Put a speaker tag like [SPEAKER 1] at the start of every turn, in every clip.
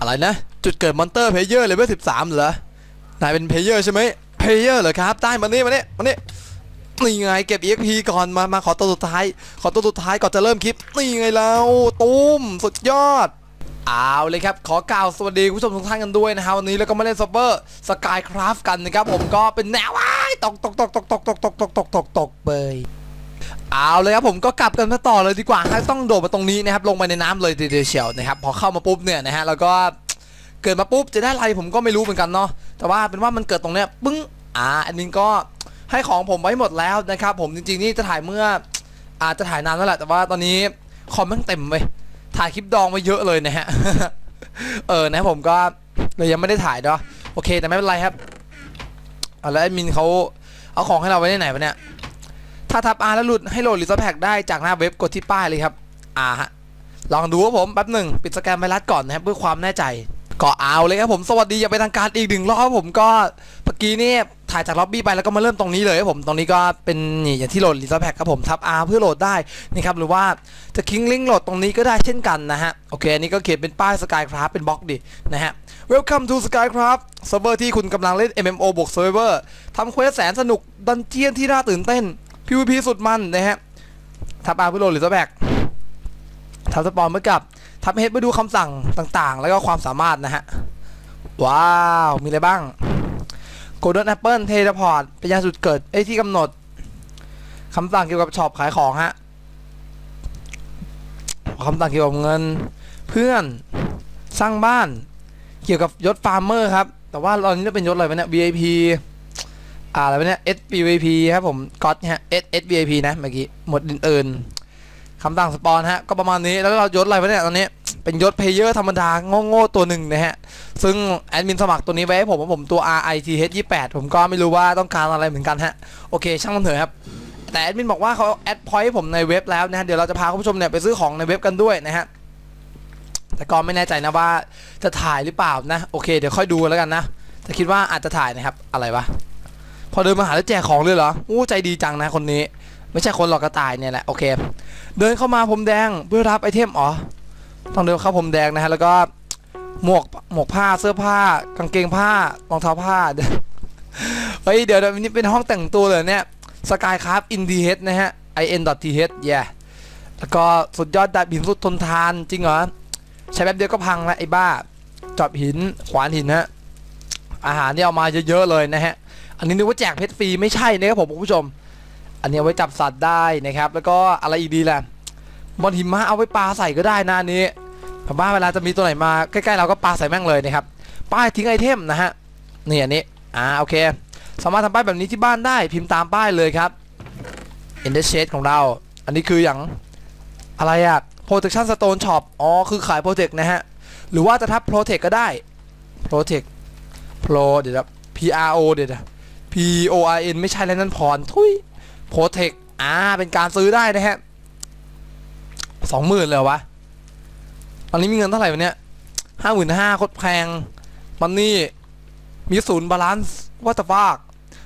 [SPEAKER 1] อะไรนะ จุดเกิดมอนเตอร์เพลเยอร์เลเวลสิบสามเหรอนายเป็นเพลเยอร์ใช่ไหมเพลเยอร์เหรอครับ ได้มานี่มานี่มานี่นี่ไงเก็บ EXP ก่อนมามาขอตัวสุดท้าย ขอตัวสุดท้ายก่อนจะเริ่มคลิป นี่ไงเราตุ้มสุดยอดเอาเลยครับ ขอกล่าวสวัสดีคุณผู้ชมทุกท่านกันด้วยนะครับวันนี้เราก็มาเล่นซับเวอร์สกายคราฟกันนะครับ ผมก็เป็นแนวว้ายตกตกตกตกตกตกตกตกตกตกตกเบย เอาเลยครับผมก็กลับกันมาต่อเลยดีกว่าให้ต้องโดดมาตรงนี้นะครับลงไปในน้ำเลยเดียวเชียวนะครับพอเข้ามาปุ๊บเนี่ยนะฮะแล้วก็เกิดมาปุ๊บจะได้อะไรผมก็ไม่รู้เหมือนกันเนาะแต่ว่าเป็นว่ามันเกิดตรงเนี้ยปึ้งอ่าอันนี้ก็ให้ของผมไว้หมดแล้วนะครับผมจริงๆนี่จะถ่ายเมื่ออาจจะถ่ายนานแล้วแหละแต่ว่าตอนนี้คอมมันเต็มไปถ่ายคลิปดองไว้เยอะเลยนะฮะเออนะผมก็เลยยังไม่ได้ถ่ายเนาะโอเคแต่ไม่เป็นไรครับเอาแล้วแอดมินเขาเอาของให้เราไว้ในไหนวะเนี่ย ถ้าทับ R แล้วหลุดให้โหลดลิซแพ็กได้จากหน้าเว็บกดที่ป้ายเลยครับอ่าฮะลองดูครับผมแป๊บหนึ่งปิดสแกนไวรัสก่อนนะครับเพื่อความแน่ใจก็เอาเลยครับผมสวัสดีอย่างเป็นทางการอีกหนึ่งรอบผมก็เมื่อกี้นี่ถ่ายจากล็อบบี้ไปแล้วก็มาเริ่มตรงนี้เลยครับผมตรงนี้ก็เป็นอย่างที่โหลดลิซแพ็กครับผมทับ R เพื่อโหลดได้นะครับหรือว่าจะคิงลิงก์โหลดตรงนี้ก็ได้เช่นกันนะฮะโอเคอันนี้ก็เขียนเป็นป้าย Skycraft เป็นบล็อกดินะฮะ Welcome to Skycraft เซิร์ฟเวอร์ที่คุณกำลังเล่น MMO บวกเซิร์ฟเวอร์ทำเควสแสนสนุกดันเจียนที่น่าตื่นเต้น PVP สุดมันนะฮะทับอาร์พื่อโลหรือซับแบกทับสปอนเมื่อกับทับเฮดเพื่อดูคำสั่งต่างๆ แล้วก็ความสามารถนะฮะ ว้าว มีอะไรบ้าง Golden Apple Teleport เป็นยานจุดเกิดไอ้ที่กำหนดคำสั่งเกี่ยวกับช็อปขายของฮะคำสั่งเกี่ยวกับเงินเพื่อนสร้างบ้าน เกี่ยวกับยศฟาร์มเมอร์ครับ แต่ว่าตอนนี้เราเป็นยศอะไรวะเนี่ย VIP อ่าอะไรวเนี่ย SPVP ครับผมก็อตฮะ S SVP นะเมื่อกี้หมดอื่นๆคำสั่งสปอนฮะก็ประมาณนี้แล้วเรายศอะไรวะเนี่ยตอนนี้เป็นยศเพลเยอร์ธรรมดาโง่ๆตัวหนึ่งนะฮะ ซึ่งแอดมินสมัครตัวนี้ไว้ให้ผมว่าผมตัว RITH 28ผมก็ไม่รู้ว่าต้องการอะไรเหมือนกันฮะ โอเค ช่างมันเถอะครับ แต่แอดมินบอกว่าเขาแอดพอยต์ผมในเว็บแล้วนะฮะ เดี๋ยวเราจะพาคุณผู้ชมเนี่ยไปซื้อของในเว็บกันด้วยนะฮะ แต่ก็ไม่แน่ใจนะว่าจะถ่ายหรือเปล่านะ โอเค เดี๋ยวค่อยดูแล้วกันนะแต่คิดว่าอาจจะถ่ายนะครับอะไรวะ พอเดินมาหาแล้วแจกของเลยเหรออู้ใจดีจังนะคนนี้ ไม่ใช่คนหลอกกระต่ายเนี่ยแหละโอเค เดินเข้ามาผมแดงเพื่อรับไอเทมอ๋อต้องเดินเข้าผมแดงนะฮะแล้วก็หมวกหมวกผ้าเสื้อผ้ากางเกงผ้ารองเท้าผ้าเฮ้ยเดี๋ยวนี่เป็นห้องแต่งตัวเลยเนี่ยสกายคราฟอินดีเฮดนะฮะ in.th yeah แล้วก็สุดยอดดาบหินสุดทนทานจริงเหรอใช้แป๊บเดียวก็พังแล้วไอ้บ้าจอบหินขวานหินฮะอาหารเนี่เอามาเยอะๆเลยนะฮะ อันนี้นึกว่าแจกเพชรฟรีไม่ใช่นะครับผมคุณผู้ชม อันนี้ไว้จับสัตว์ได้นะครับ แล้วก็อะไรอีกดีล่ะบอลหิมะเอาไว้ปลาใส่ก็ได้นะนนี้ผมว่าเวลาจะมีตัวไหนมาใกล้ๆเราก็ปลาใส่แม่งเลยนะครับ ป้ายทิ้งไอเทมนะฮะนี่อันนี้อ่าโอเค สามารถทำป้ายแบบนี้ที่บ้านได้พิมพ์ตามป้ายเลยครับ Ender Shade ของเรา อันนี้คืออย่างอะไรอะ Protection Stone Shop อ๋อ คือขาย Protect นะฮะ หรือว่าจะทับ Protect ก็ได้ Protect Pro เดี๋ยวนะ P R O เดี๋ยวนะ P O R N ไม่ใช่แล้วนั่นพรทุย Protect อ่าเป็นการซื้อได้นะฮะสองหมื่นเลยวะ ตอนนี้มีเงินเท่าไหร่วะเนี่ยห้าหมื่นห้าโคตรแพง มันนี่มีศูนย์บาลานซ์วัตฟาก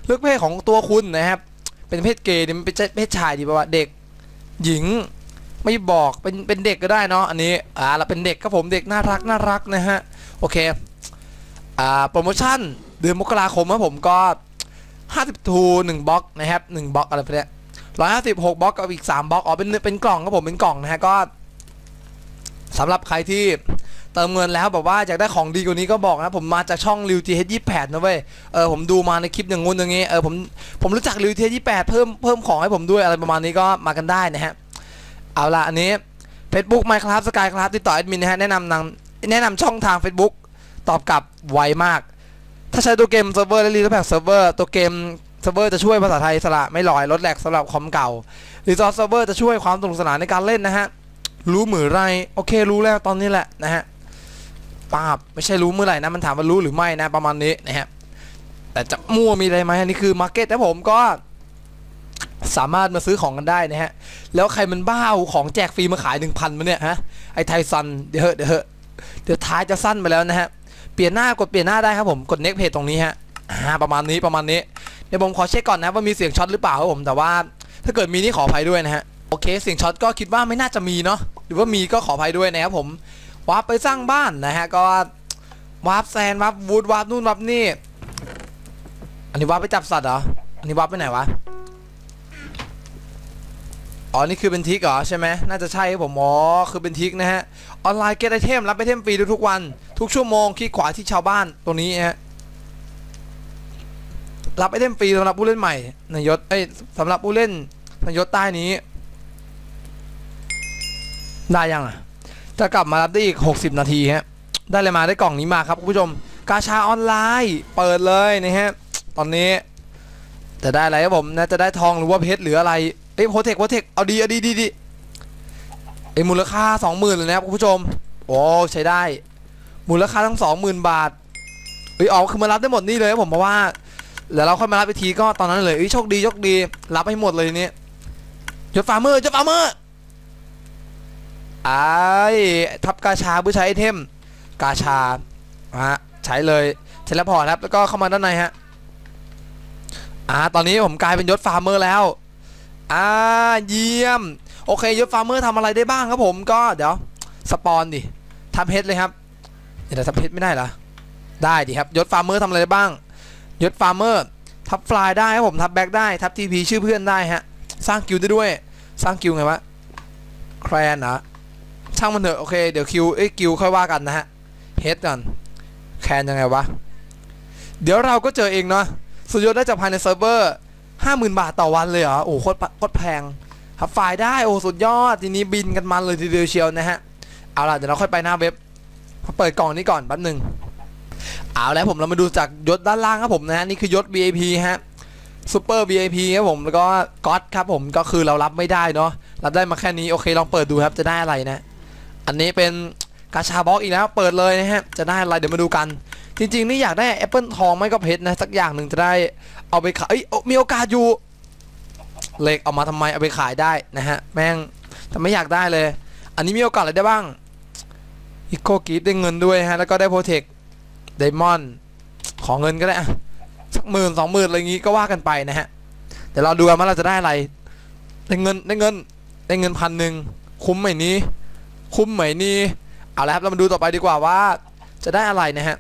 [SPEAKER 1] เลือกเพศของตัวคุณนะครับ เป็นเพศเกย์เนี่ยมันเป็นเพศชายดีป่าวะเด็ก หญิงไม่บอกเป็นเป็นเด็กก็ได้เนาะอันนี้อ่าเราเป็นเด็กครับผมเด็กน่ารักน่ารักนะฮะโอเคอ่าโปรโมชั่นเดือนมกราคมครับผมก็ 50ทู1บล็อกนะครับ1บล็อกอะไรไปเนี่ย156บล็อกกับอีก3บล็อกอ๋อเป็นเป็นกล่องครับผมเป็นกล่องนะฮะก็สำหรับใครที่เติมเงินแล้วแบบว่าอยากได้ของดีกว่านี้ก็บอกนะผมมาจากช่องริวจีเฮดยี่แปดนะเว้ยเออผมดูมาในคลิปอย่างงู้นอย่างงี้เออผมผมรู้จักริวจีเฮดยี่แปดเพิ่มเพิ่มของให้ผมด้วยอะไรประมาณนี้ก็มากันได้นะฮะเอาละอันนี้ Facebook Minecraft Skycraft ติดต่อแอดมินนะฮะแนะนำนางแนะนำช่องทาง Facebook ตอบกลับไวมาก ถ้าใช้ตัวเกมเซิร์ฟเวอร์และรีสแพ็กเซิร์ฟเวอร์ตัวเกมเซิร์ฟเวอร์จะช่วยภาษาไทยสละไม่ลอยลดแหลกสำหรับคอมเก่ารีซอสเซิร์ฟเวอร์จะช่วยความสนุกสนานในการเล่นนะฮะรู้มือไรโอเครู้แล้วตอนนี้แหละนะฮะปาบไม่ใช่รู้เมื่อไหร่นะมันถามว่ารู้หรือไม่นะประมาณนี้นะฮะแต่จะมั่วมีอะไรไหมอันนี้คือมาร์เก็ตนะผมก็สามารถมาซื้อของกันได้นะฮะ แล้วใครมันบ้าของแจกฟรีมาขายหนึ่งพันมาเนี่ยฮะ ไอไทซัน เดี๋ยวเหอเดี๋ยวเหอเดี๋ยวท้ายจะสั้นไปแล้วนะฮะ เปลี่ยนหน้ากดเปลี่ยนหน้าได้ครับผมกด next page ตรงนี้ฮะอ่าประมาณนี้ประมาณนี้เดี๋ยวผมขอเช็คก่อนนะว่ามีเสียงช็อตหรือเปล่าครับผมแต่ว่าถ้าเกิดมีนี่ขออภัยด้วยนะฮะโอเคเสียงช็อตก็คิดว่าไม่น่าจะมีเนาะหรือว่ามีก็ขออภัยด้วยนะครับผมว่าไปสร้างบ้านนะฮะก็วาร์ปแซนวาร์ปวูดวาร์ปนู่นวาร์ปนี่อันนี้วาร์ปไปจับสัตว์เหรออันนี้วาร์ปไปไหนวะ อ๋อ นี่คือเป็นทิกเหรอใช่ไหมน่าจะใช่ครับผมอ๋อคือเป็นทิกนะฮะ ออนไลน์เก็ตไอเทมรับไอเทมฟรีทุกวัน ทุกชั่วโมงคลิกขวาที่ชาวบ้านตรงนี้ฮะ รับไอเทมฟรีสำหรับผู้เล่นใหม่ในยศเอ้ยสำหรับผู้เล่นในยศใต้นี้ ได้ยังอะ จะกลับมารับได้อีก 60 นาทีฮะ ได้เลยมาได้กล่องนี้มาครับคุณผู้ชม กาชาออนไลน์เปิดเลยนะฮะ ตอนนี้ จะได้อะไรครับผมนะจะได้ทองหรือว่าเพชรหรืออะไร เอ้ยโพเทคโพเทคเอาดีเอาดีดีดีเอ้ยมูลค่า20,000เลยนะครับคุณผู้ชมโอ้ใช้ได้ มูลค่าทั้ง20,000บาทเอ้ยออกคือมารับได้หมดนี่เลยครับผมเพราะว่าเดี๋ยวเราค่อยมารับอีกทีก็ตอนนั้นเลยเอ้ยโชคดีโชคดี รับให้หมดเลยนี้ยศฟาร์เมอร์ยศฟาร์เมอร์ไอ้ทับกาชาเพื่อใช้ไอเทมกาชาฮะใช้เลยใช้แล้วพอครับแล้วก็เข้ามาด้านในฮะอ่าตอนนี้ผมกลายเป็นยศฟาร์มเมอร์แล้ว อ่าเยี่ยม โอเคยศฟาร์มเมอร์ทำอะไรได้บ้างครับผมก็เดี๋ยวสปอนดิทำเพชรเลยครับเดี๋ยวทำเพชรไม่ได้เหรอได้ดิครับยศฟาร์มเมอร์ทำอะไรได้บ้างยศฟาร์มเมอร์ทับฟลายได้ครับผมทับแบ็กได้ทับทีพีชื่อเพื่อนได้ฮะสร้างกิลได้ด้วย สร้างกิลไงวะแครนเหรอช่างมันเถอะโอเคเดี๋ยวคิวเอ้ยกิวค่อยว่ากันนะฮะเฮดก่อนแคนยังไงวะ เดี๋ยวเราก็เจอเองเนาะสุดยอดได้จากภายในเซิร์ฟเวอร์ ห้าหมื่นบาทต่อวันเลยเหรอโอ้โหโคตรโคตรแพงทับไฟล์ได้โอ้สุดยอดทีนี้บินกันมันเลยทีเดียวเชียวนะฮะเอาล่ะเดี๋ยวเราค่อยไปหน้าเว็บเปิดกล่องนี้ก่อนแป๊บหนึ่งเอาแล้วผมเรามาดูจากยศด้านล่างครับผมนะฮะนี่คือยศ VIP ฮะซูเปอร์ VIP ครับผมแล้วก็ก๊อตครับผมก็คือเรารับไม่ได้เนาะรับได้มาแค่นี้โอเคลองเปิดดูครับจะได้อะไรนะ อันนี้เป็นกาชาบ็อกอีกแล้วเปิดเลยนะฮะจะได้อะไรเดี๋ยวมาดูกัน จริงๆนี่อยากได้แอปเปิลทองไม่ก็เพชรนะสักอย่างหนึ่งจะได้เอาไปขายเอ้ยมีโอกาสอยู่เหล็กเอามาทำไมเอาไปขายได้นะฮะแม่งแต่ไม่อยากได้เลย อันนี้มีโอกาสอะไรได้บ้างอีโคกีดได้เงินด้วยฮะแล้วก็ได้โปรเทคไดมอนด์ขอเงินก็ได้อะสักหมื่นสองหมื่นอะไรอย่างงี้ก็ว่ากันไปนะฮะเดี๋ยวเราดูกันว่าเราจะได้อะไรได้เงินได้เงินได้เงินพันหนึ่งคุ้มไหมนี้ คุ้มไหมนี่เอาละครับเรามาดูต่อไปดีกว่าว่าจะได้อะไรนะฮะ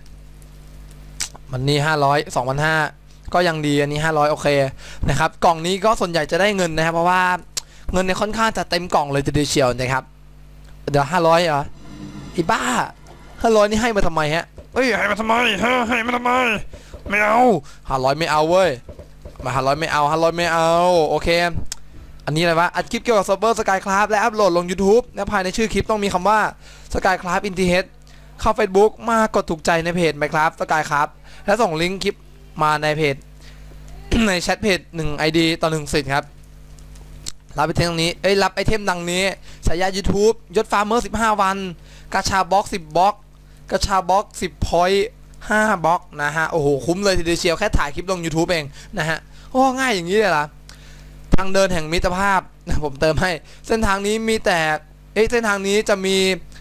[SPEAKER 1] มันนี่ห้าร้อยสองพันห้าก็ยังดีอันนี้ห้าร้อยโอเคนะครับกล่องนี้ก็ส่วนใหญ่จะได้เงินนะครับเพราะว่าเงินเนี่ยค่อนข้างจะเต็มกล่องเลยทีเดียวเชียวนะครับเดี๋ยวห้าร้อยเหรอไอ้บ้าห้าร้อยนี่ให้มาทำไมฮะเอ้ยให้มาทำไมฮะให้มาทำไม ไม่เอาห้าร้อยไม่เอาเว้ยมาห้าร้อยไม่เอาห้าร้อยไม่เอาโอเค อันนี้อะไรวะอัดคลิปเกี่ยวกับเซิร์ฟเวอร์สกายคราฟและอัปโหลดลง YouTube และภายในชื่อคลิปต้องมีคำว่า Skycraft i n t i h e a d เข้า Facebook มากดถูกใจในเพจ Minecraft Skycraft และส่งลิงก์คลิปมาในเพจ ในแชทเพจ1 ID ต่อ1สิทธิ์ครับ รับไอเทมตรงนี้ เอ้ยรับไอเทมดังนี้ฉายา YouTube ยศฟาร์มเมอร์15 วัน กาชาบ็อก10บล็อกกาชาบ็อก10พอยต์5บล็อกนะฮะ โอ้โห คุ้มเลยทีเดียวเชียวแค่ถ่ายคลิปลง YouTube เองนะฮะ โอ้ ง่ายอย่างนี้เลยเหรอทางเดินแห่งมิตรภาพนะผมเติมให้ เส้นทางนี้มีแต่ เอ้ยเส้นทางนี้จะมี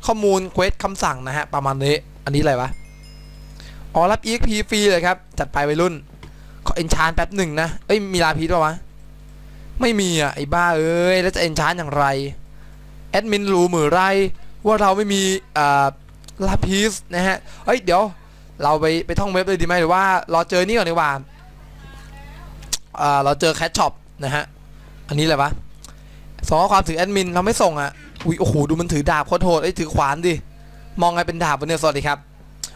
[SPEAKER 1] ข้อมูลเควสคำสั่งนะฮะ ประมาณนี้ อันนี้อะไรวะ อ๋อรับ EXP ฟรีเลยครับ จัดไปวัยรุ่น ขอเอนชานแป๊บหนึ่งนะ เอ้ย มีลาพีดป่าวะ ไม่มีอะ ไอ้บ้าเอ้ย แล้วจะเอนชานอย่างไร แอดมินรู้มือไร ว่าเราไม่มีอ่าลาพีสนะฮะเฮ้ย เดี๋ยว เราไปไปท่องเว็บเลยดีไหมหรือว่ารอเจอนี่ก่อนดีกว่าอ่า เราเจอแคชช็อปนะฮะ อันนี้อะไรวะส่งข้อความถึงแอดมินเราไม่ส่งอะอุ้ยโอ้โหดูมันถือดาบโคตรโหดไอ้ถือขวานดิมองไงเป็นดาบวะเนี่ยสวัสดีครับ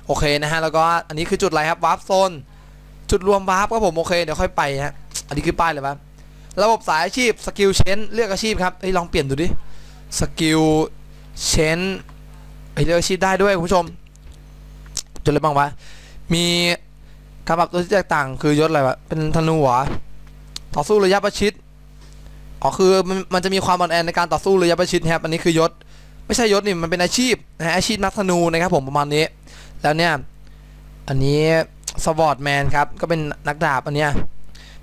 [SPEAKER 1] โอเคนะฮะแล้วก็อันนี้คือจุดอะไรครับวาร์ปโซนจุดรวมวาร์ปครับผมโอเคเดี๋ยวค่อยไปฮะอันนี้คือป้ายเลยปะระบบสายอาชีพสกิลเชนเลือกอาชีพครับเฮ้ยลองเปลี่ยนดูดิสกิลเชนเฮ้เลือกอาชีพได้ด้วยคุณผู้ชมจุดอะไรบ้างวะมีการปรับตัวที่แตกต่างคือยศอะไรวะเป็นธนูหรอต่อสู้ระยะประชิดอ๋อคือมันมันจะมีความอ่อนแอในการต่อสู้ระยะประชิดครับอันนี้คือยศ ไม่ใช่ยศนี่มันเป็นอาชีพนะฮะอาชีพนักธนูนะครับผมประมาณนี้ แล้วเนี่ย อันนี้สวอตแมนครับ ก็เป็นนักดาบอันเนี้ย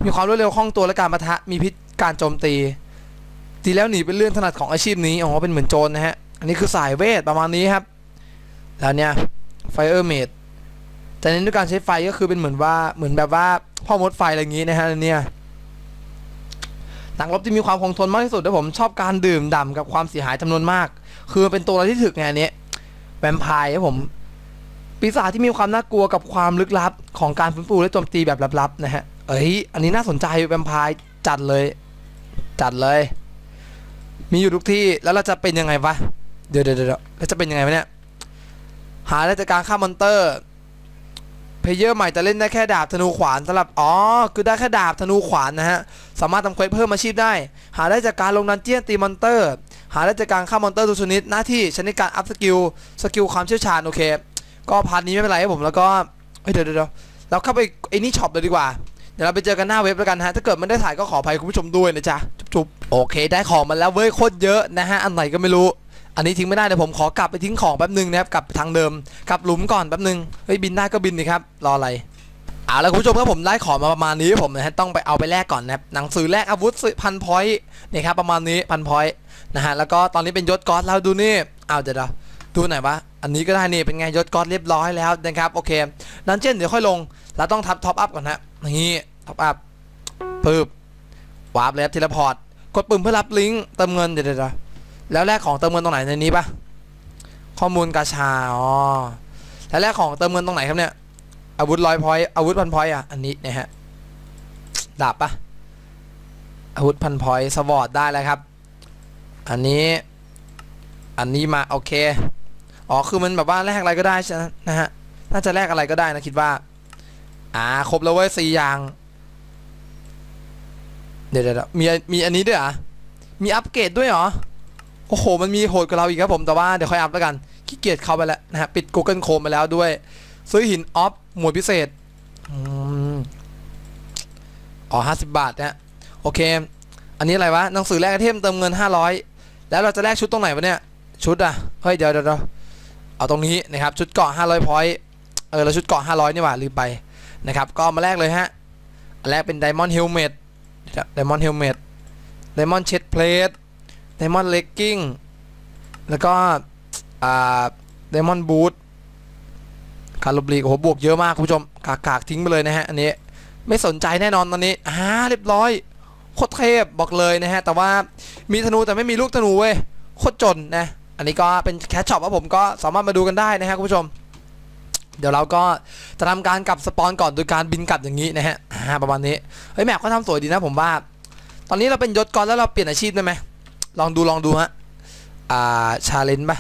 [SPEAKER 1] มีความรวดเร็วคล่องตัวและการปะทะ มีพิษการโจมตี ตีแล้วหนีเป็นเรื่องถนัดของอาชีพนี้อ๋อเป็นเหมือนโจรนะฮะ อันนี้คือสายเวทประมาณนี้ครับ แล้วเนี่ยไฟเออร์เมดแต่เน้นด้วยการใช้ไฟก็คือเป็นเหมือนว่าเหมือนแบบว่าพ่อมดไฟอะไรอย่างงี้นะฮะอันเนี่ยนักรบที่มีความคงทนมากที่สุดและผมชอบการดื่มด่ำกับความเสียหายจำนวนมาก คือเป็นตัวอะไรที่ถึกไงอันนี้แวมไพร์ครับผม ปีศาจที่มีความน่ากลัวกับความลึกลับของการฟื้นฟูและโจมตีแบบลับๆนะฮะ เอ้ย อันนี้น่าสนใจแวมไพร์จัดเลย จัดเลย มีอยู่ทุกที่แล้วเราจะเป็นยังไงวะ เดี๋ยวเดี๋ยวเดี๋ยวแล้วจะเป็นยังไงวะเนี่ย หาได้จากการฆ่ามอนเตอร์ เพลเยอร์ใหม่จะเล่นได้แค่ดาบธนูขวานสำหรับ อ๋อ คือได้แค่ดาบธนูขวานนะฮะ สามารถทำเควสเพิ่มอาชีพได้ หาได้จากการลงดันเจี้ยนตีมอนเตอร์ หาได้จากการฆ่ามอนเตอร์ทุกชนิด หน้าที่ช้ในการอัพสกิล สกิลความเชี่ยวชาญโอเค ก็พาร์ทนี้ไม่เป็นไรครับผมแล้วก็เฮ้ยเดี๋ยวเดี๋ยวเราเข้าไปไอ้นี่ช็อปเลยดีกว่าเดี๋ยวเราไปเจอกันหน้าเว็บแล้วกันฮะ ถ้าเกิดไม่ได้ถ่ายก็ขออภัยคุณผู้ชมด้วยนะจ๊ะ จุ๊บๆ โอเค ได้ของมาแล้วเว้ยโคตรเยอะนะฮะ อันไหนก็ไม่รู้ อันนี้ทิ้งไม่ได้เดี๋ยวผมขอกลับไปทิ้งของแป๊บนึงนะครับ กลับทางเดิม กลับหลุมก่อนแป๊บนึง เฮ้ยบินได้ก็บินดิครับ รออะไร เอาละคุณผู้ชมครับผมได้ของมาประมาณนี้ผมนะฮะต้องไปเอาไปแลกก่อนนะครับ หนังสือแลกอาวุธพันพอยต์นี่ครับประมาณนี้พันพอยต์นะฮะ แล้วก็ตอนนี้เป็นยศก๊อตแล้วดูนี่ เอาเดี๋ยวดูหน่อยวะ อันนี้ก็ได้นี่เป็นไงยศก๊อตเรียบร้อยแล้วนะครับโอเคดันเจี้ยนเดี๋ยวค่อยลงเราต้องทับท็อปอัพก่อนฮะนี่ท็อปอัพปึ๊บวาร์ปแล้วเทเลพอร์ตกดปุ่มเพื่อรับลิงก์เติมเงินเดี๋ยวแล้วแลกของเติมเงินตรงไหนในนี้ปะข้อมูลกาชาอ๋อแล้วแลกของเติมเงินตรงไหนครับเนี่ยอาวุธร้อยพอยอาวุธพันพอยอะอันนี้นะฮะดาบปะอาวุธพันพอยสวอตได้แล้วครับ อันนี้ อันนี้มาโอเค อ๋อคือมันแบบว่าแลกอะไรก็ได้ใช่ไหมนะฮะน่าจะแลกอะไรก็ได้นะคิดว่า อ่าครบแล้วเว้ยสี่อย่าง เดี๋ยวเดี๋ยวมีมีอันนี้ด้วยเหรอะมีอัปเกรดด้วยเหรอโอ้โห มันมีโหดกว่าเราอีกครับผม แต่ว่าเดี๋ยวค่อยอัพแล้วกัน ขี้เกียจเข้าไปแล้วนะฮะ ปิด Google Chrome ไปแล้วด้วย ซื้อหินออฟ หมวดพิเศษ อ๋อห้าสิบบาทนะโอเค อันนี้อะไรวะ หนังสือแลกไอเทมเติมเงินห้าร้อยแล้วเราจะแลกชุดตรงไหนวะเนี่ย ชุดอะเฮ้ย เดี๋ยวเดี๋ยว เอาตรงนี้นะครับชุดเกาะห้าร้อยพอยต์เออเราชุดเกาะห้าร้อยนี่หว่าลืมไปนะครับก็มาแลกเลยฮะแรกเป็นไดมอนด์เฮลเมตไดมอนด์เฮลเมตไดมอนด์เชดเพลทไดมอนด์เลกกิ้งแล้วก็อ่าไดมอนด์บูทการ์ลบลีกโอ้โหบวกเยอะมากคุณผู้ชมกากากทิ้งไปเลยนะฮะอันนี้ไม่สนใจแน่นอนตอนนี้อ่าเรียบร้อยโคตรเทพบอกเลยนะฮะแต่ว่ามีธนูแต่ไม่มีลูกธนูเว้ยโคตรจนนะ อันนี้ก็เป็นแคชช็อปว่าผมก็สามารถมาดูกันได้นะฮะคุณผู้ชม เดี๋ยวเราก็จะทำการกลับสปอนก่อนโดยการบินกลับอย่างนี้นะฮะประมาณนี้เฮ้ยแมปก็ทำสวยดีนะผมว่า ตอนนี้เราเป็นยศก่อนแล้วเราเปลี่ยนอาชีพได้ไหมลองดูลองดูฮะอ่าชาเลนจ์ป่ะ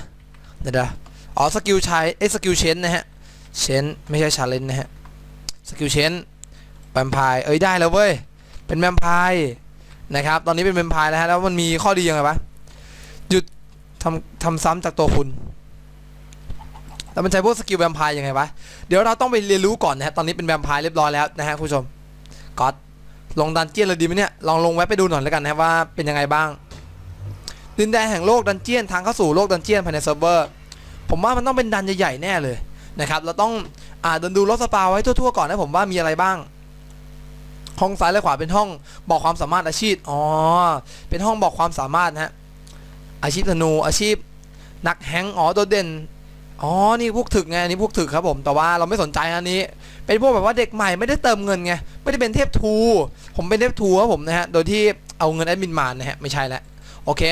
[SPEAKER 1] เดี๋ยวอ๋อสกิลใช้เอ้สกิลเชนนะฮะเชนไม่ใช่ชาเลนจ์นะฮะสกิลเชนแวมไพร์เอ้ยได้แล้วเว้ยเป็นแวมไพร์นะครับตอนนี้เป็นแวมไพร์แล้วฮะแล้วมันมีข้อดียังไงวะ ทำทำซ้ำจากตัวคุณแล้วมันใช้พวกสกิลแวมไพร์ยังไงวะ เดี๋ยวเราต้องไปเรียนรู้ก่อนนะฮะ ตอนนี้เป็นแวมไพร์เรียบร้อยแล้วนะฮะคุณผู้ชมก็ลงดันเจียนเลยดีไหมเนี่ย ลองลงแวะไปดูหน่อยแล้วกันนะครับว่าเป็นยังไงบ้าง ดินแดนแห่งโลกดันเจียนทางเข้าสู่โลกดันเจียนภายในเซิร์ฟเวอร์ ผมว่ามันต้องเป็นดันใหญ่ๆแน่เลยนะครับ เราต้องอ่าเดินดูรถสปาไว้ทั่วๆก่อนนะผมว่ามีอะไรบ้าง ห้องซ้ายและขวาเป็นห้องบอกความสามารถอาชีพ อ๋อ เป็นห้องบอกความสามารถนะฮะ อาชีพธนูอาชีพนักแฮงอ๋อโดดเด่นอ๋อนี่พวกถึกไงอันนี้พวกถึกครับผมแต่ว่าเราไม่สนใจอันนี้ เป็นพวกแบบว่าเด็กใหม่ไม่ได้เติมเงินไงไม่ได้เป็นเทพทูผมเป็นเทพทูครับผมนะฮะโดยที่เอาเงินแอดมินมานะฮะไม่ใช่แล้วโอเค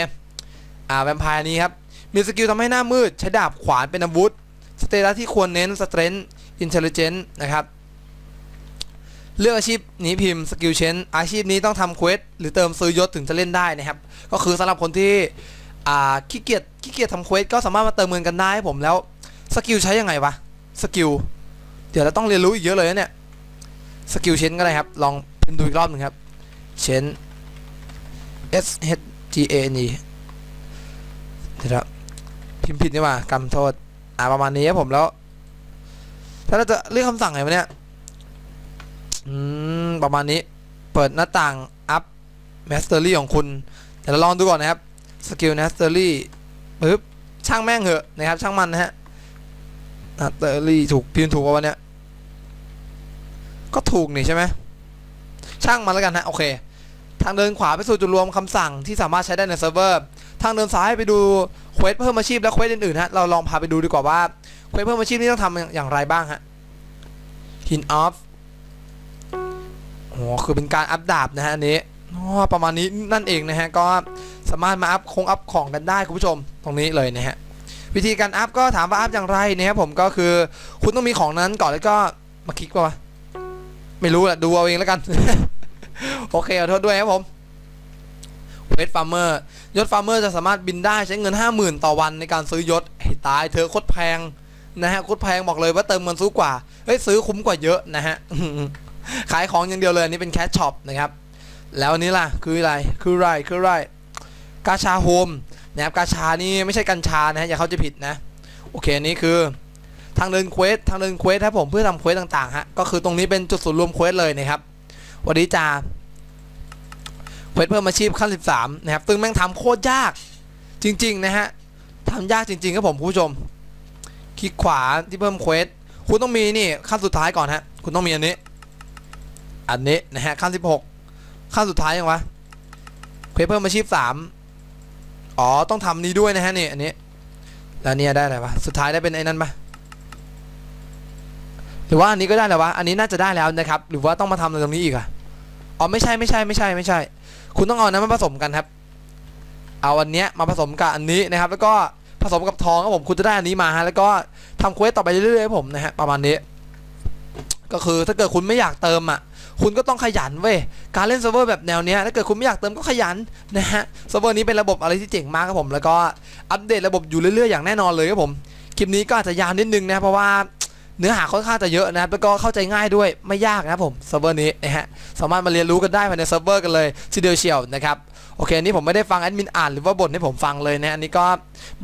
[SPEAKER 1] อ่าแวมไพร์นี้ครับมีสกิลทำให้หน้ามืดใช้ดาบขวานเป็นอาวุธสเตตัสที่ควรเน้น strength intelligence นะครับเลือกอาชีพนี้พิมพ์สกิลเชนอาชีพนี้ต้องทำเควสหรือเติมซื้อยศถึงจะเล่นได้นะครับ ก็คือสำหรับคนที่ อ่าขี้เกียจขี้เกียจทำเควสก็สามารถมาเติมเงินกันได้ให้ผมแล้วสกิลใช้ยังไงวะสกิลเดี๋ยวเราต้องเรียนรู้อีกเยอะเลยนะเนี่ยสกิลเชนก็ได้ครับ ลองพิมพ์ดูอีกรอบหนึ่งครับเชน S H G A N E เดี๋ยวนะพิมพ์ผิดนี่ว่ากำโทษ อ่าประมาณนี้ครับผมแล้ว ถ้าเราจะเรียกคำสั่งไงวะเนี่ยอืมประมาณนี้ เปิดหน้าต่างอัพ Mastery ของคุณเดี๋ยวเราลองดูก่อนนะครับ สกิล Mastery ปึ๊บช่างแม่งเหอะนะครับช่างมันนะฮะ Mastery ถูกพิมพ์ถูกป่าวะเนี่ยก็ถูกนี่ใช่ไหมช่างมันแล้วกันฮะโอเคทางเดินขวาไปสู่จุดรวมคำสั่งที่สามารถใช้ได้ในเซิร์ฟเวอร์ ทางเดินซ้ายไปดูเควสเพิ่มอาชีพและเควสอื่นๆฮะ เราลองพาไปดูดีกว่าว่าเควสเพิ่มอาชีพนี่ต้องทำอย่างไรบ้างฮะหินออฟโอ้คือเป็นการอัพดาบนะฮะอันนี้อ๋อประมาณนี้นั่นเองนะฮะ ก็ สามารถมาอัพคงอัพของกันได้คุณผู้ชมตรงนี้เลยนะฮะวิธีการอัพก็ถามว่าอัพอย่างไรเนี่ยครับผมก็คือคุณต้องมีของนั้นก่อนแล้วก็มาคลิกป่าวะไม่รู้แหละดูเอาเองแล้วกัน โอเคขอโทษด้วยครับผมเวทฟาร์เมอร์ยศฟาร์เมอร์จะสามารถบินได้ใช้เงิน 50,000 ต่อวันในการซื้อยศให้ตายเธอโคตรแพงนะฮะโคตรแพงบอกเลยว่าเติมเงินซื้อกว่าเฮ้ยซื้อคุ้มกว่าเยอะนะฮะขายของอย่างเดียวเลยอันนี้เป็นแคชช็อปนะครับแล้วอันนี้ล่ะคืออะไรคือไรคืออไร กาชาโฮมนะครับกาชานี่ไม่ใช่กัญชานะฮะอย่าเข้าใจผิดนะ โอเคอันนี้คือทางเดินเควสทางเดินเควสครับผมเพื่อทำเควสต่างๆฮะก็คือตรงนี้เป็นจุดศูนย์รวมเควสเลยนะครับวันนี้จะเควสเพิ่มอาชีพขั้น 13 นะครับซึ่งแม่งทำโคตรยากจริง ๆ นะฮะทำยากจริง ๆ ครับผมผู้ชม คลิกขวาที่เพิ่มเควสคุณต้องมีนี่ขั้นสุดท้ายก่อนฮะ คุณต้องมีอันนี้ อันนี้นะฮะขั้น 16 ขั้นสุดท้ายยังวะเควสเพิ่มอาชีพ 3 อ๋อ ต้องทำนี้ด้วยนะฮะนี่อันนี้ แล้วเนี่ยได้อะไรวะ สุดท้ายได้เป็นไอ้นั่นปะหรือว่าอันนี้ก็ได้แล้ววะ อันนี้น่าจะได้แล้วนะครับ หรือว่าต้องมาทำอะไรตรงนี้อีกอะอ๋อไม่ใช่ไม่ใช่ไม่ใช่ไม่ใช่ คุณต้องเอานั้นมาผสมกันครับ เอาอันเนี้ยมาผสมกับอันนี้นะครับ แล้วก็ผสมกับทองครับผมคุณจะได้อันนี้มาฮะแล้วก็ทำเควสต่อไปเรื่อยๆผมนะฮะประมาณนี้ ก็คือถ้าเกิดคุณไม่อยากเติมอะ คุณก็ต้องขยันเว้ยการเล่นเซิร์ฟเวอร์แบบแนวเนี้ยถ้าเกิดคุณไม่อยากเติมก็ขยันนะฮะเซิร์ฟเวอร์นี้เป็นระบบอะไรที่เจ๋งมากครับผม แล้วก็อัปเดตระบบอยู่เรื่อยๆอย่างแน่นอนเลยครับผมคลิปนี้ก็อาจจะยาวนิดนึงนะเพราะว่าเนื้อหาค่อนข้างจะเยอะนะครับแล้วก็เข้าใจง่ายด้วยไม่ยากนะผมเซิร์ฟเวอร์นี้นะฮะสามารถมาเรียนรู้กันได้ภายในเซิร์ฟเวอร์กันเลยทีเดียวเชียวนะครับโอเคอันนี้ผมไม่ได้ฟังแอดมินอ่านหรือว่าบ่นให้ผมฟังเลยนะอันนี้ก็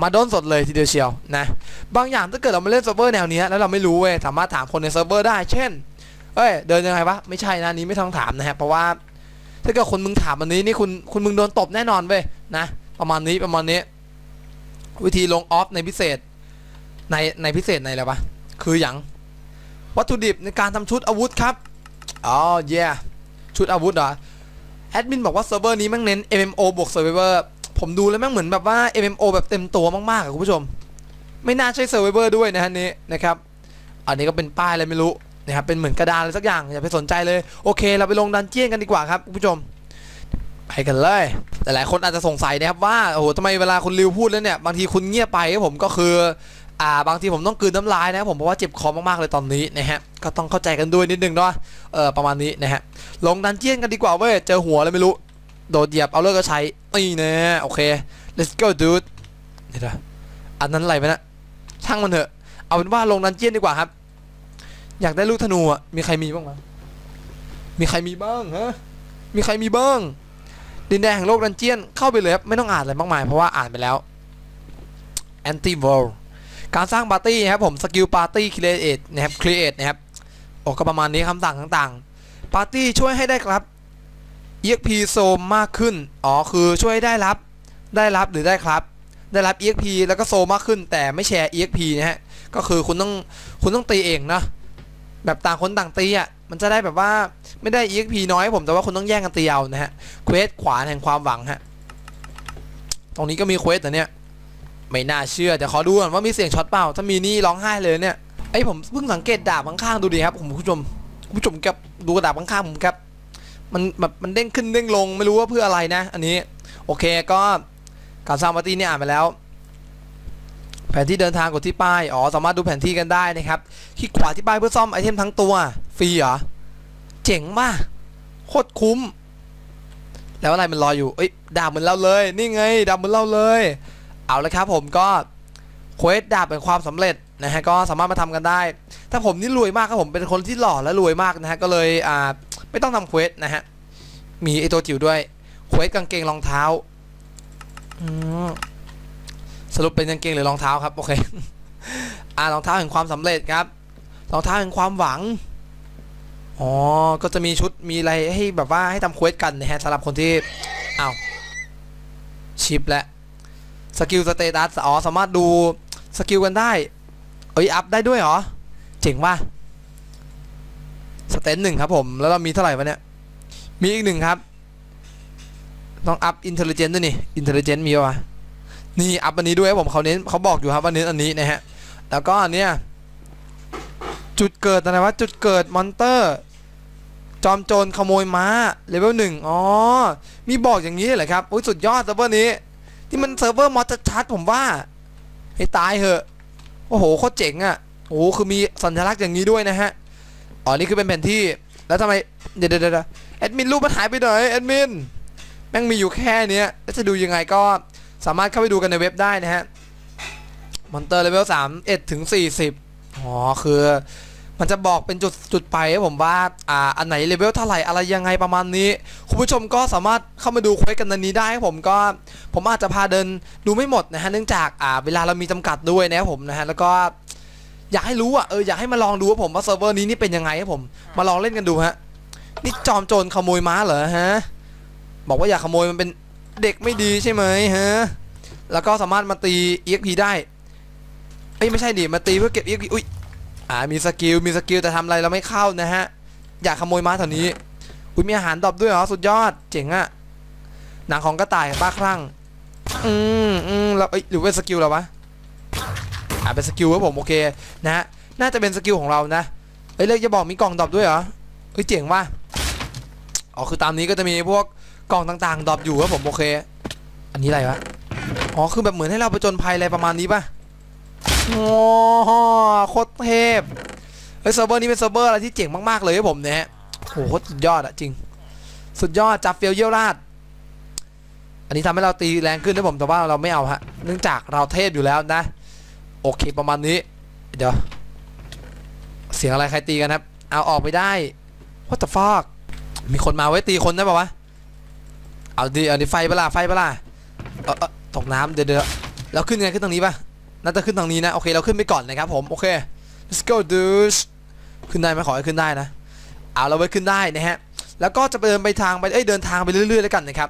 [SPEAKER 1] มาด้นสดเลยทีเดียวเชียวนะบางอย่างถ้าเกิดเรามาเล่นเซิร์ฟเวอร์แนวนี้แล้วเราไม่รู้เว้ยสามารถถามคนในเซิร์ฟเวอร์ได้เช่น เอ้ยเดินยังไงวะไม่ใช่นะนี้ไม่ต้องถามนะฮะเพราะว่าถ้าเกิดคนมึงถามอันนี้นี่คุณคุณมึงโดนตบแน่นอนเว้ยนะประมาณนี้ประมาณนี้ วิธีลงออฟในพิเศษ ในในพิเศษในอะไรวะคืออย่างวัตถุดิบในการทำชุดอาวุธครับอ๋อเย่ชุดอาวุธเหรอแอดมินบอกว่าเซิร์ฟเวอร์นี้แม่งเน้น MMO บวก Survivor ผมดูแล้วแม่งเหมือนแบบว่า MMO แบบเต็มตัวมากๆอะคุณผู้ชม ไม่น่าใช่ Survivor ด้วยนะฮะนี้นะครับ อันนี้ก็เป็นป้ายอะไรไม่รู้ นะครับเป็นเหมือนกระดานอะไรสักอย่างอย่าไปสนใจเลยโอเค เราไปลงดันเจียนกันดีกว่าครับคุณผู้ชมไปกันเลยแต่หลายคนอาจจะสงสัยนะครับว่าโอ้โหทำไมเวลาคุณริวพูดแล้วเนี่ยบางทีคุณเงียบไปครับผมก็คืออ่าบางทีผมต้องกืนน้ำลายนะครับผมเพราะว่าเจ็บคอมากๆเลยตอนนี้นะฮะก็ต้องเข้าใจกันด้วยนิดนึงเนาะเออประมาณนี้นะฮะลงดันเจียนกันดีกว่าเว้ยเจอหัวอะไรไม่รู้โดดเหยียบเอาเลิกก็ใช้นี่นะโอเค let's go dude เดี๋ยวนะอันนั้นอะไรไปนะช่างมันเถอะเอาเป็นว่าลงดันเจียนดีกว่าครับ อยากได้ลูกธนูอะ มีใครมีบ้างมั้ยมีใครมีบ้างฮะ มีใครมีบ้าง ดินแดนแห่งโลกดันเจียน เข้าไปเลยครับ ไม่ต้องอ่านอะไรมากมาย เพราะว่าอ่านไปแล้ว anti world การสร้างปาร์ตี้นะครับผม สกิลปาร์ตี้ create นะครับ create นะครับโอ้ก็ประมาณนี้คำสั่งต่างๆ ปาร์ตี้ช่วยให้ได้ครับ exp โซมมากขึ้น อ๋อ คือช่วยให้ได้รับ ได้รับหรือได้ครับ ได้รับ exp แล้วก็โซมมากขึ้น แต่ไม่แชร์ exp นะฮะ ก็คือคุณต้อง คุณต้องตีเองนะ แบบต่างคนต่างตีอะมันจะได้แบบว่าไม่ได้ EXP น้อยผมแต่ว่าคุณต้องแย่งกันตีเอานะฮะเควสขวานแห่งความหวังฮะตรงนี้ก็มีเควสแต่เนี้ยไม่น่าเชื่อแต่ขอดูก่อนว่ามีเสียงช็อตเปล่า ถ้ามีนี่ร้องไห้เลยเนี่ยไอผมเพิ่งสังเกตดาบข้างๆดูดีครับผมผู้ชมผู้ชมครับดูกระดาบข้างๆผมครับมันแบบมันเด้งขึ้นเด้งลงไม่รู้ว่าเพื่ออะไรนะ อันนี้โอเคก็การสร้างปาร์ตี้เนี่ยอ่านไปแล้ว แผนที่เดินทางกดที่ป้าย อ๋อ สามารถดูแผนที่กันได้นะครับ คลิกขวาที่ป้ายเพื่อซ่อมไอเทมทั้งตัว ฟรีเหรอ เจ๋งมาก โคตรคุ้ม แล้วอะไรมันรออยู่ เอ้ย ดาบเหมือนเราเลย นี่ไง ดาบเหมือนเราเลย เอาละครับผมก็เควสดาบเป็นความสำเร็จนะฮะ ก็สามารถมาทำกันได้ ถ้าผมนี่รวยมากครับผม เป็นคนที่หล่อและรวยมากนะฮะ ก็เลย อ่า ไม่ต้องทำเควสนะฮะ มีไอตัวจิ๋วด้วย เควสกางเกงรองเท้า อืม สรุปเป็นกางเกงหรือรองเท้าครับโอเคอ่ารองเท้าแห่งความสำเร็จครับรองเท้าแห่งความหวังอ๋อก็จะมีชุดมีอะไรให้แบบว่าให้ทำเควสกันนะฮะสำหรับคนที่อ้าวชิปและสกิลสเตตัสอ๋อสามารถดูสกิลกันได้เอ้ยอัพได้ด้วยเหรอเจ๋งว่ะสเตนหนึ่งครับผม แล้วเรามีเท่าไหร่วะเนี่ย มีอีกหนึ่งครับ ต้องอัพอินเทลเจนต์ด้วยนี่อินเทลเจนต์มีปะวะ นี่อัพอันนี้ด้วยผมเขาเน้นเขาบอกอยู่ครับว่าเน้นอันนี้นะฮะแล้วก็อันเนี้ยจุดเกิดอะไรวะจุดเกิดมอนเตอร์ จอมโจรขโมยม้าเลเวลหนึ่งอ๋อมีบอกอย่างนี้เลยเหรอครับอุ้ยสุดยอดเซิร์ฟเวอร์นี้ที่มันเซิร์ฟเวอร์มอสชัดผมว่าให้ตายเหอะโอ้โหโคตรเจ๋งอะ่ะโอ้โหคือมีสัญลักษณ์อย่างนี้ด้วยนะฮะอ๋อนี่คือเป็นแผนที่แล้วทำไมเดี๋ยวเดี๋ยวเดี๋ยวแอดมินรูปมันหายไปไหนแอดมินแม่งมีอยู่แค่เนี้ยแล้วจะดูยังไงก็ สามารถเข้าไปดูกันในเว็บได้นะฮะมอนเตอร์เลเวล3 1ถึง40อ๋อคือมันจะบอกเป็นจุดจุดไปให้ผมว่าอ่าอันไหนเลเวลเท่าไหร่อะไรยังไงประมาณนี้ คุณผู้ชมก็สามารถเข้ามาดูเควสกันในนี้ได้ครับผมก็ผมอาจจะพาเดินดูไม่หมดนะฮะเนื่องจากอ่าเวลาเรามีจำกัดด้วยนะครับผมนะฮะแล้วก็อยากให้รู้อะเอออยากให้มาลองดูว่าผมว่าเซิร์ฟเวอร์นี้นี่เป็นยังไงครับผมมาลองเล่นกันดูฮะนี่จอมโจรขโมยม้าเหรอฮะบอกว่าอยากขโมยมันเป็น เด็กไม่ดีใช่ไหมฮะแล้วก็สามารถมาตี EXP ได้เอ้ยไม่ใช่ดิมาตีเพื่อเก็บ EXP อุ้ยอ่ามีสกิลมีสกิลแต่ทำอะไรเราไม่เข้านะฮะอยากขโมยม้าแถวนี้อุ้ยมีอาหารดรอปด้วยเหรอสุดยอดเจ๋งอะหนังของกระต่ายบ้าคลั่งอืมอืมแล้วเอ้ยหรือเป็นสกิลเราวะอ่าเป็นสกิลครับผมโอเคนะฮะน่าจะเป็นสกิลของเรานะเอ้ยเลขจะบอกมีกล่องดรอปด้วยเหรอเฮ้ยเจ๋งว่ะอ๋อคือตามนี้ก็จะมีพวก กล่องต่างๆดรอปอยู่ครับผมโอเค อันนี้อะไรวะ อ๋อ คือแบบเหมือนให้เราไปจนภัยอะไรประมาณนี้ป่ะโอ้โหโคตรเทพเฮ้ยเซิร์ฟเวอร์นี้เป็นเซิร์ฟเวอร์อะไรที่เจ๋งมากๆเลยครับผมเนี่ยโหโคตรสุดยอดอะจริง สุดยอดจับเฟียวเยี่ยวราดอันนี้ทำให้เราตีแรงขึ้นนะผมแต่ว่าเราไม่เอาฮะเนื่องจากเราเทพอยู่แล้วนะ โอเคประมาณนี้ เดี๋ยว เสียงอะไรใครตีกันครับ เอาออกไปได้ what the fuck มีคนมาไว้ตีคนได้ป่าวะ เอาดิเอาดิไฟเปล่าไฟเปล่าเออตกน้ำเดี๋ยวเดี๋ยวเราขึ้นไงขึ้นทางนี้ปะน่าจะขึ้นทางนี้นะโอเคเราขึ้นไปก่อนนะครับผมโอเค let's go dudes ขึ้นได้ไหมขอให้ขึ้นได้นะเอาเราไว้ขึ้นได้นะฮะแล้วก็จะเดินไปทางไปเอ้ยเดินทางไปเรื่อยๆแล้วกันนะครับ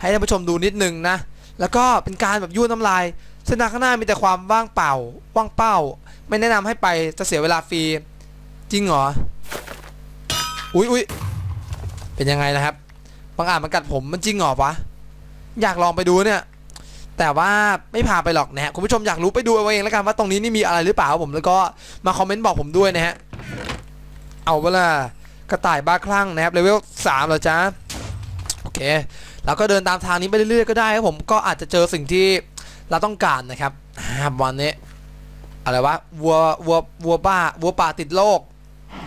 [SPEAKER 1] ให้ท่านผู้ชมดูนิดนึงนะแล้วก็เป็นการแบบยั่วน้ำลายเส้นทางข้างหน้ามีแต่ความว่างเปล่าว่างเป้า ไม่แนะนำให้ไปจะเสียเวลาฟรีจริงเหรออุ้ยอุ้ยเป็นยังไงนะครับางอาจมันกัดผมมันจริงเหรอวะอยากลองไปดูเนี่ย แต่ว่าไม่พาไปหรอกนะฮะคุณผู้ชมอยากรู้ไปดูเอาเองแล้วกันว่าตรงนี้นี่มีอะไรหรือเปล่าผมแล้วก็มาคอมเมนต์บอกผมด้วยนะฮะเอาเวลากระต่ายบ้าคลั่งนะครับเลเวลสามเหรอจ๊ะโอเคเราก็เดินตามทางนี้ไปเรื่อยๆก็ได้ครับผมก็อาจจะเจอสิ่งที่เราต้องการนะครับอ่าวันนี้อะไรวะวัววัววัวบ้าวัวป่าติดโรค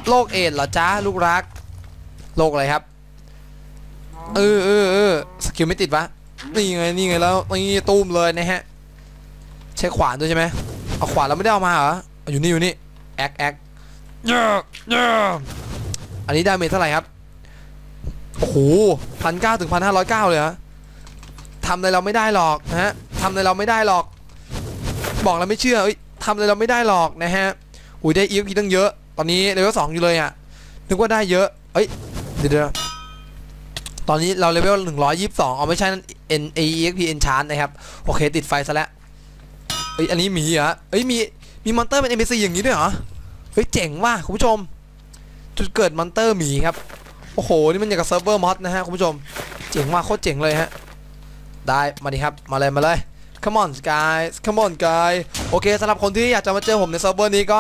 [SPEAKER 1] โรคเอดเหรอจ๊ะลูกรักโรคอะไรครับ เออเออเออสกิลไม่ติดวะนี่ไงนี่ไงแล้วนี่ตูมเลยนะฮะใช้ขวานด้วยใช่ไหมเอาขวานเราไม่ได้เอามาเหรออยู่นี่อยู่นี่แอคแอคเยอะเยอะอันนี้ดาเมจเท่าไหร่ครับโอ้โหพันเก้าถึงพันห้าร้อยเก้าเลยเหรอทำอะไรเราไม่ได้หรอกนะฮะทำอะไรเราไม่ได้หรอก บอกเราไม่เชื่อเอ้ยทำอะไรเราไม่ได้หรอกนะฮะอุ้ยได้ EXP ตั้งเยอะ ตอนนี้เลเวลสองอยู่เลยอะนึกว่าได้เยอะเอ้ยเดี๋ยวเดี๋ยว ตอนนี้เราเลเวลหนึ่งร้อยยี่สิบสองเอาไม่ใช่นั่น N A E X P Enchant นะครับ โอเค ติดไฟซะแล้วเอ้ยอันนี้หมีเหรอเอ้ยมีมีมอนเตอร์เป็น NPC อย่างนี้ด้วยเหรอ เฮ้ย เจ๋งว่ะคุณผู้ชม จุดเกิดมอนเตอร์หมีครับ โอ้โห นี่มันอย่างกับเซิร์ฟเวอร์มอดนะฮะคุณผู้ชม เจ๋งว่ะโคตรเจ๋งเลยฮะ ได้มาดิครับ มาเลยมาเลย come on guys come on guys โอเคสำหรับคนที่อยากจะมาเจอผมในเซิร์ฟเวอร์นี้ก็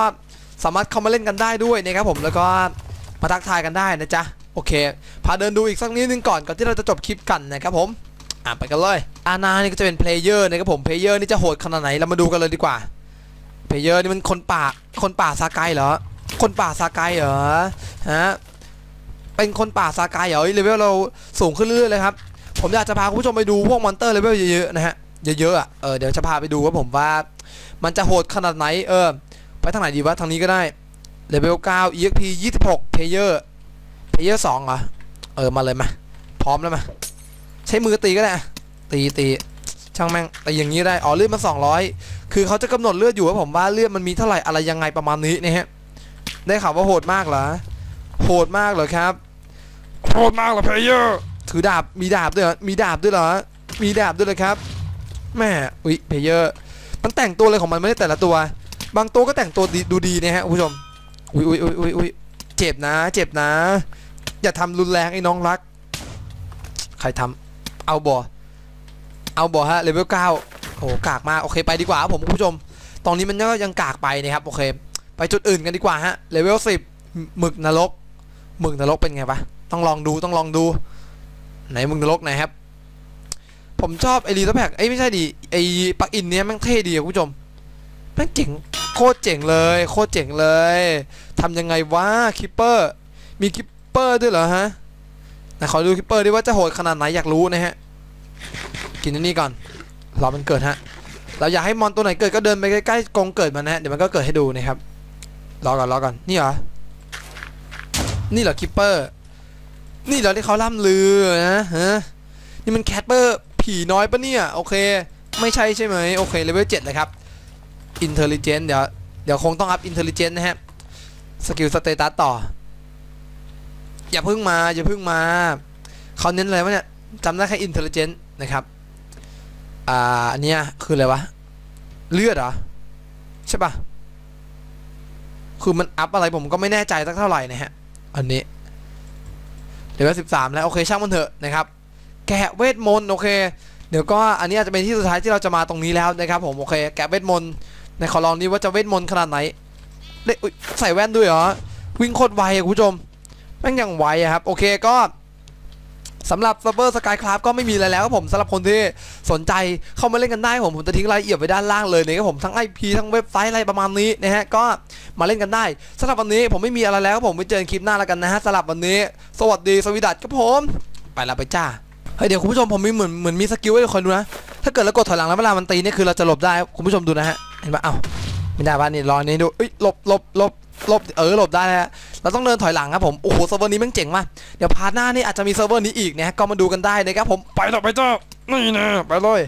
[SPEAKER 1] สามารถเข้ามาเล่นกันได้ด้วยนะครับผมแล้วก็มาทักทายกันได้นะจ๊ะ โอเค พาเดินดูอีกสักนิดนึงก่อนก่อนที่เราจะจบคลิปกันนะครับผม อะไปกันเลย อานานี่ก็จะเป็นเพลเยอร์นะครับผม เพลเยอร์นี่จะโหดขนาดไหน เรามาดูกันเลยดีกว่า เพลเยอร์นี่มันคนป่า คนป่าซาไกเหรอ คนป่าซาไกเหรอ ฮะ เป็นคนป่าซาไกเหรอเฮ้เลเวลเราสูงขึ้นเรื่อยๆเลยครับ ผมอยากจะพาคุณผู้ชมไปดูพวกมอนเตอร์เลเวลเยอะๆนะฮะ เยอะๆอะ เออเดี๋ยวจะพาไปดูว่าผมว่า มันจะโหดขนาดไหน เออ ไปทางไหนดีวะ ทางนี้ก็ได้ เลเวล9 EXP 26 Player Player 2เหรอ เออ มาเลยมา พร้อมแล้วมา ใช้มือตีก็ได้อะตีตีช่างแม่งแต่อย่างนี้ได้ อ๋อเลือดมัน200คือเขาจะกำหนดเลือดอยู่ว่าผมว่าเลือดมันมีเท่าไหร่อะไรยังไงประมาณนี้นะฮะ ได้ข่าวว่าโหดมากเหรอ โหดมากเหรอครับ โหดมากเหรอ Player ถือดาบ มีดาบด้วยเหรอ มีดาบด้วยเหรอ มีดาบด้วยเลยครับ แม่ อุ้ยเพเยอร์ มันแต่งตัวเลยของมันไม่ได้แต่ละตัว บางตัวก็แต่งตัวดีดูดีนะฮะคุณผู้ชม อุ้ยอุ้ยอุ้ยอุ้ยอุ้ยเจ็บนะ เจ็บนะ อย่าทำรุนแรงไอ้น้องรัก ใครทำเอาบอเอาบอฮะเลเวลเก้าโอ้กากมากโอเคไปดีกว่าผมคุณผู้ชม ตอนนี้มันก็ยังกากไปนะครับโอเค ไปจุดอื่นกันดีกว่าฮะเลเวลสิบหมึกนรกหมึกนรกเป็นไงปะต้องลองดูต้องลองดู ไหนหมึกนรกไหนครับ ผมชอบไอรีทแพ็กไอยไม่ใช่ดิไอปักอินเนี้ยแม่งเท่ดีคุณผู้ชมแม่งเจ๋งโคตรเจ๋งเลย โคตรเจ๋งเลยทำยังไงวะคิปเปอร์ มีคิป เปอร์ด้วยเหรอฮะไหนขอดูคิปเปอร์ดิว่าจะโหดขนาดไหนอยากรู้นะฮะ กินอันนี้ก่อนรอมันเกิดฮะ เราอยากให้มอนตัวไหนเกิดก็เดินไปใกล้ๆกรงเกิดมันนะฮะ เดี๋ยวมันก็เกิดให้ดูนะครับ รอก่อนรอก่อน นี่เหรอ นี่เหรอคิปเปอร์ นี่เหรอที่เขาล่ำลือนะฮะ นี่มันแคทเปอร์ผีน้อยปะเนี่ย โอเค ไม่ใช่ใช่ไหมโอเคเลเวลเจ็ดเลยครับอินเทลลิเจนเดี๋ยวเดี๋ยวคงต้องอัพอินเทลลิเจนนะฮะ สกิลสเตตัสต่อ อย่าเพิ่งมา อย่าเพิ่งมาเขาเน้นอะไรวะเนี่ยจำได้แค่อินเทลเจนต์นะครับ อ่าอันเนี้ยคืออะไรวะ เลือดเหรอ ใช่ปะคือมันอัพอะไรผมก็ไม่แน่ใจสักเท่าไหร่นะฮะ อันนี้เดี๋ยวสิบสามแล้ว โอเค ช่างมันเถอะนะครับ แกะเวทมนต์ โอเค เดี๋ยวก็อันนี้อาจจะเป็นที่สุดท้ายที่เราจะมาตรงนี้แล้วนะครับผม โอเค แกะเวทมนต์ในขอลองนี้ว่าจะเวทมนต์ขนาดไหนเละอุ๊ยใส่แว่นด้วยเหรอ วิ่งโคตรไวคุณผู้ชม ม่งยังไวอะครับ โอเคก็สำหรับเซิร์ฟเวอร์สกายคราฟก็ไม่มีอะไรแล้วครับผมสำหรับคนที่สนใจเข้ามาเล่นกันได้ผมผมจะทิ้งรายละเอียดไว้ด้านล่างเลยนะครับผมทั้ง IP ทั้งเว็บไซต์อะไรประมาณนี้นะฮะก็มาเล่นกันได้สำหรับวันนี้ผมไม่มีอะไรแล้วครับผมไปเจอกันคลิปหน้าแล้วกันนะฮะสำหรับวันนี้ สวัสดีสวีดัตครับผม ไปล้วไปจ้าเฮ้ยเดี๋ยวคุณผู้ชมผมมีเหมือนเหมือนมีสกิลให้ทุกคนดูนะถ้าเกิดเรากดถอยหลังแล้วเวลามันตีนี่คือเราจะหลบได้คุณผู้ชมดูนะฮะเห็นปะเอ้าไม่ได้ป่ะนี่รอนี่ดูเอ้ยหลบหลบหลบ หลบเออหลบได้แล้วเราต้องเดินถอยหลังครับผมโอ้โหเซิร์ฟเวอร์นี้มันเจ๋งมากเดี๋ยวพาร์ทหน้านี่อาจจะมีเซิร์ฟเวอร์นี้อีกนะก็มาดูกันได้นะครับผมไปต่อไปจ้านี่นะไปเลย